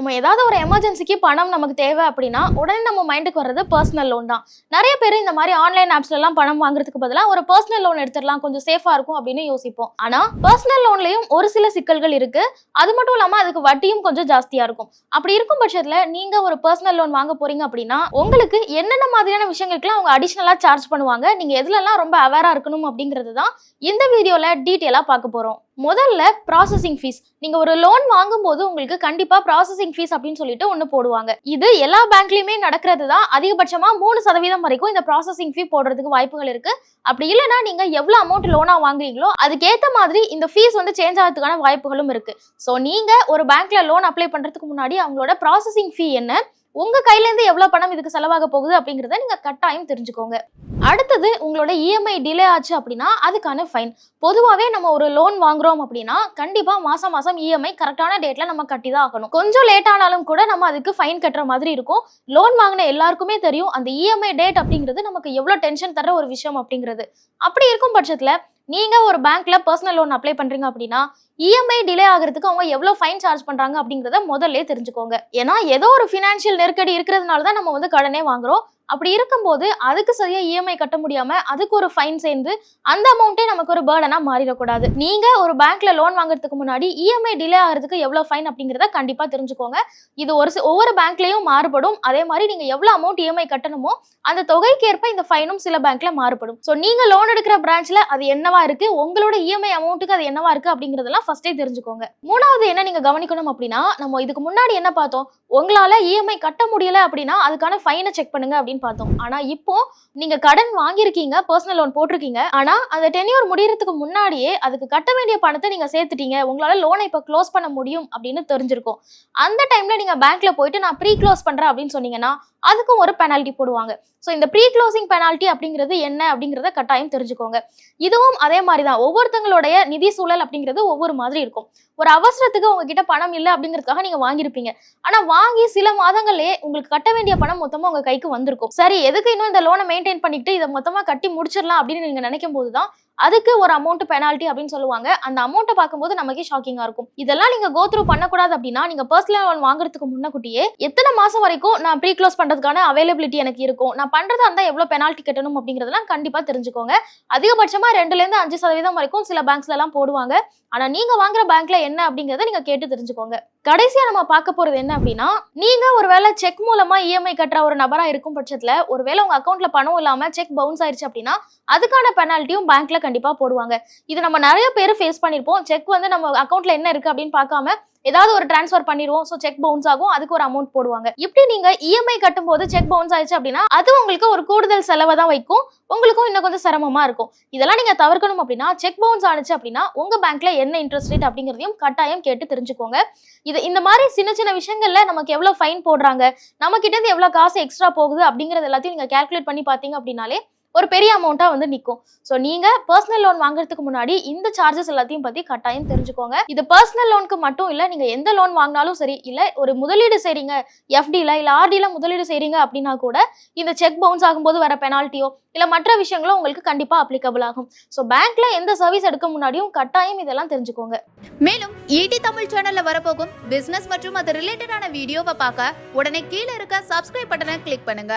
நம்ம ஏதாவது ஒரு எமர்ஜென்சிக்கு பணம் நமக்கு தேவை அப்படின்னா உடனே நம்ம மைண்டுக்கு வர்றது பர்சனல் லோன் தான். நிறைய பேர் இந்த மாதிரி ஆன்லைன் ஆப்ஸ்லாம் பணம் வாங்குறதுக்கு பதிலாக ஒரு பர்சனல் லோன் எடுத்துடலாம் கொஞ்சம் சேஃபா இருக்கும் அப்படின்னு யோசிப்போம். ஆனா பர்சனல் லோன்லயும் ஒரு சில சிக்கல்கள் இருக்கு. அது மட்டும் இல்லாம அதுக்கு வட்டியும் கொஞ்சம் ஜாஸ்தியா இருக்கும். அப்படி இருக்கும் பட்சத்துல நீங்க ஒரு பர்சனல் லோன் வாங்க போறீங்க அப்படின்னா உங்களுக்கு என்னென்ன மாதிரியான விஷயங்களுக்குலாம் அவங்க அடிஷனலா சார்ஜ் பண்ணுவாங்க? நீங்க எதுலலாம் ரொம்ப அவேரா இருக்கணும் அப்படிங்கிறது தான் இந்த வீடியோல டீட்டெயிலாக பார்க்க போறோம். முதல்ல ப்ராசஸிங் ஃபீஸ் நீங்க ஒரு லோன் வாங்கும்போது உங்களுக்கு கண்டிப்பா ப்ராசஸிங் ஃபீஸ் அப்படின்னு சொல்லிட்டு ஒன்னு போடுவாங்க. இது எல்லா பேங்க்லயுமே நடக்கிறது தான் அதிகபட்சமா மூணு சதவீதம் வரைக்கும் இந்த ப்ராசஸிங் ஃபீ போடுறதுக்கு வாய்ப்புகள் இருக்கு. அப்படி இல்லைன்னா நீங்க எவ்வளவு அமௌண்ட் லோனா வாங்குறீங்களோ அதுக்கேத்த மாதிரி இந்த ஃபீஸ் வந்து சேஞ்ச் ஆகிறதுக்கான வாய்ப்புகளும் இருக்கு. ஸோ நீங்க ஒரு பேங்க்ல லோன் அப்ளை பண்றதுக்கு முன்னாடி அவங்களோட ப்ராசஸிங் ஃபீ என்ன? உங்க கையில இருந்து எவ்வளவு பணம் இதுக்கு செலவாக போகுது அப்படிங்கறத நீங்க கட்டாயம் தெரிஞ்சுக்கோங்க. அடுத்தது உங்களோட இஎம்ஐ டிலே ஆச்சு அப்படின்னா அதுக்கான ஃபைன் பொதுவாகவே நம்ம ஒரு லோன் வாங்குறோம் அப்படின்னா கண்டிப்பா மாசம் மாசம் இஎம்ஐ கரெக்டான டேட்ல நம்ம கட்டி தான் ஆகணும். கொஞ்சம் லேட் ஆனாலும் கூட நம்ம அதுக்கு ஃபைன் கட்டுற மாதிரி இருக்கும். லோன் வாங்கின எல்லாருக்குமே தெரியும் அந்த இஎம்ஐ டேட் அப்படிங்கிறது நமக்கு எவ்வளவு டென்ஷன் தர ஒரு விஷயம் அப்படிங்கிறது. அப்படி இருக்கும் பட்சத்துல நீங்க ஒரு பேங்க்ல பர்சனல் லோன் அப்ளை பண்றீங்க அப்படின்னா இஎம்ஐ டிலே ஆகிறதுக்கு அவங்க எவ்வளவு ஃபைன் சார்ஜ் பண்றாங்க அப்படிங்கறத முதல்ல தெரிஞ்சுக்கோங்க. ஏன்னா ஏதோ ஒரு ஃபினான்ஷியல் நெருக்கடி இருக்கிறதுனால தான் நம்ம வந்து கடனே வாங்குறோம். அப்படி இருக்கும்போது அதுக்கு சரியா இஎம்ஐ கட்ட முடியாம அதுக்கு ஒரு ஃபைன் சேர்ந்து அந்த அமௌண்ட்டே நமக்கு ஒரு பேர்டனா மாறிடக்கூடாது. நீங்க ஒரு பேங்க்ல லோன் வாங்குறதுக்கு முன்னாடி இஎம்ஐ டிலே ஆகிறதுக்கு எவ்வளவு ஃபைன் அப்படிங்கறத கண்டிப்பா தெரிஞ்சுக்கோங்க. இது ஒரு ஒவ்வொரு பேங்க்லயும் மாறுபடும். அதே மாதிரி நீங்க எவ்வளவு அமௌண்ட் இஎம்ஐ கட்டணுமோ அந்த தொகைக்கு ஏற்ப இந்த ஃபைனும் சில பேங்க்ல மாறுபடும். ஸோ நீங்க லோன் எடுக்கிற பிரான்ச்ல அது என்னவா இருக்கு? உங்களோட இஎம்ஐ அமௌண்ட்டுக்கு அது என்னவா இருக்கு அப்படிங்கறதெல்லாம் ஃபர்ஸ்டே தெரிஞ்சுக்கோங்க. மூணாவது என்ன நீங்க கவனிக்கணும் அப்படின்னா நம்ம இதுக்கு முன்னாடி என்ன பார்த்தோம்? உங்களால இஎம்ஐ கட்ட முடியல அப்படின்னா அதுக்கான ஃபைனை செக் பண்ணுங்க அப்படின்னு பார்த்தோம். ஆனால் இப்போ நீங்கள் கடன் வாங்கியிருக்கீங்க பர்சனல் லோன் போட்டிருக்கீங்க. ஆனால் அந்த டென்யூர் முடியறதுக்கு முன்னாடியே அதுக்கு கட்ட வேண்டிய பணத்தை நீங்கள் சேர்த்துட்டீங்க. உங்களால் லோனை இப்போ க்ளோஸ் பண்ண முடியும் அப்படின்னு தெரிஞ்சிருக்கும். அந்த டைமில் நீங்கள் பேங்க்கில் போயிட்டு நான் ப்ரீ க்ளோஸ் பண்ணுறேன் அப்படின்னு சொன்னீங்கன்னா அதுக்கும் ஒரு பெனால்ட்டி போடுவாங்க. ஸோ இந்த ப்ரீ க்ளோசிங் பெனால்ட்டி அப்படிங்கிறது என்ன அப்படிங்கிறத கட்டாயம் தெரிஞ்சுக்கோங்க. இதுவும் அதே மாதிரி தான் ஒவ்வொருத்தங்களுடைய நிதி சூழல் அப்படிங்கிறது ஒவ்வொரு மாதிரி இருக்கும். ஒரு அவசரத்துக்கு உங்ககிட்ட பணம் இல்லை அப்படிங்கிறதுக்காக நீங்கள் வாங்கியிருப்பீங்க. ஆனால் வாங்கி சில மாதங்களே உங்களுக்கு கட்ட வேண்டிய பணம் மொத்தமாக உங்கள் கைக்கு வந்திருக்கும். சரி எதுக்கு இன்னும் இந்த லோனை மெயின்டைன் பண்ணிட்டு இதை மொத்தமா கட்டி முடிச்சிடலாம் அப்படின்னு நீங்க நினைக்கும் போதுதான் அதுக்கு ஒரு அமௌண்ட் பெனால்ட்டி அப்படின்னு சொல்லுவாங்க. அந்த அமௌண்ட்டை பார்க்கும்போது நமக்கே ஷாக்கிங்கா இருக்கும். இதெல்லாம் நீங்க கோ த்ரூ பண்ணக்கூடாது அப்படின்னா நீங்க பர்சனல் லோன் வாங்குறதுக்கு முன்னக்கூட்டியே எத்தனை மாசம் வரைக்கும் நான் ப்ரீ க்ளோஸ் பண்றதுக்கான அவைலபிலிட்டி எனக்கு இருக்கும்? நான் பண்றதா இருந்தால் எவ்வளோ பெனால்ட்டி கட்டணும் அப்படிங்கறதெல்லாம் கண்டிப்பா தெரிஞ்சுக்கோங்க. அதிகபட்சமா ரெண்டுல இருந்து அஞ்சு சதவீதம் வரைக்கும் சில பேங்க்ஸ்ல எல்லாம் போடுவாங்க. ஆனா நீங்க வாங்குற பேங்க்ல என்ன அப்படிங்கறத நீங்க கேட்டு தெரிஞ்சுக்கோங்க. கடைசியா நம்ம பார்க்க போறது என்ன அப்படின்னா நீங்க ஒருவேளை செக் மூலமா இஎம்ஐ கட்டுற ஒரு நபரா இருக்கும் பட்சத்துல ஒருவேளை உங்க அக்கௌண்ட்ல பணம் இல்லாம செக் பவுன்ஸ் ஆயிடுச்சு அப்படின்னா அதுக்கான பெனால்ட்டியும் பேங்க்ல கண்டிப்பாக போடுவாங்க. இது நம்ம நிறைய பேர் ஃபேஸ் பண்ணியிருப்போம் செக் வந்து நம்ம அக்கௌண்ட்ல என்ன இருக்கு அப்படின்னு பார்க்காம ஏதாவது ஒரு டிரான்ஸ்ஃபர் பண்ணிடுவோம். ஸோ செக் பவுன்ஸ் ஆகும். அதுக்கு ஒரு அமௌண்ட் போடுவாங்க. இப்படி நீங்க இஎம்ஐ கட்டும் போது செக் பவுன்ஸ் ஆயிடுச்சு அப்படின்னா அது உங்களுக்கு ஒரு கூடுதல் செலவை தான் வைக்கும். உங்களுக்கும் இன்னும் கொஞ்சம் சிரமமா இருக்கும். இதெல்லாம் நீங்க தவிர்க்கணும் அப்படின்னா செக் பவுன்ஸ் ஆனிச்சு அப்படின்னா உங்க பேங்க்ல என்ன இன்ட்ரெஸ்ட் ரேட் அப்படிங்கிறதையும் கட்டாயம் கேட்டு தெரிஞ்சுக்கோங்க. இது இந்த மாதிரி சின்ன சின்ன விஷயங்கள்ல நமக்கு எவ்வளவு ஃபைன் போடுறாங்க நம்ம கிட்ட இருந்து எவ்வளவு காசு எக்ஸ்ட்ரா போகுது அப்படிங்கறது எல்லாத்தையும் நீங்க கால்குலேட் பண்ணி பாத்தீங்க அப்படின்னாலே ஒரு பெரிய அமௌண்ட்டா வந்து நிற்கும் ஸோ நீங்க பர்சனல் லோன் வாங்குறதுக்கு முன்னாடி இந்த சார்ஜஸ் எல்லாத்தையும் பத்தி கட்டாயம் தெரிஞ்சுக்கோங்க. இது பர்சனல் லோனுக்கு மட்டும் இல்லை நீங்க எந்த லோன் வாங்கினாலும் சரி இல்லை ஒரு முதலீடு செய்றீங்க எஃப்டில இல்லை ஆர்டில முதலீடு செய்றீங்க அப்படின்னா கூட இந்த செக் பவுன்ஸ் ஆகும்போது வர பெனால்ட்டியோ இல்லை மற்ற விஷயங்களோ உங்களுக்கு கண்டிப்பா அப்ளிகபிள் ஆகும். ஸோ பேங்க்ல எந்த சர்வீஸ் எடுக்க முன்னாடியும் கட்டாயம் இதெல்லாம் தெரிஞ்சுக்கோங்க. மேலும் ஈடி தமிழ் சேனல்ல வரப்போகும் பிசினஸ் மற்றும் அது ரிலேட்டடான வீடியோவை பார்க்க உடனே கீழே இருக்க சப்ஸ்கிரைப் பட்டனை கிளிக் பண்ணுங்க.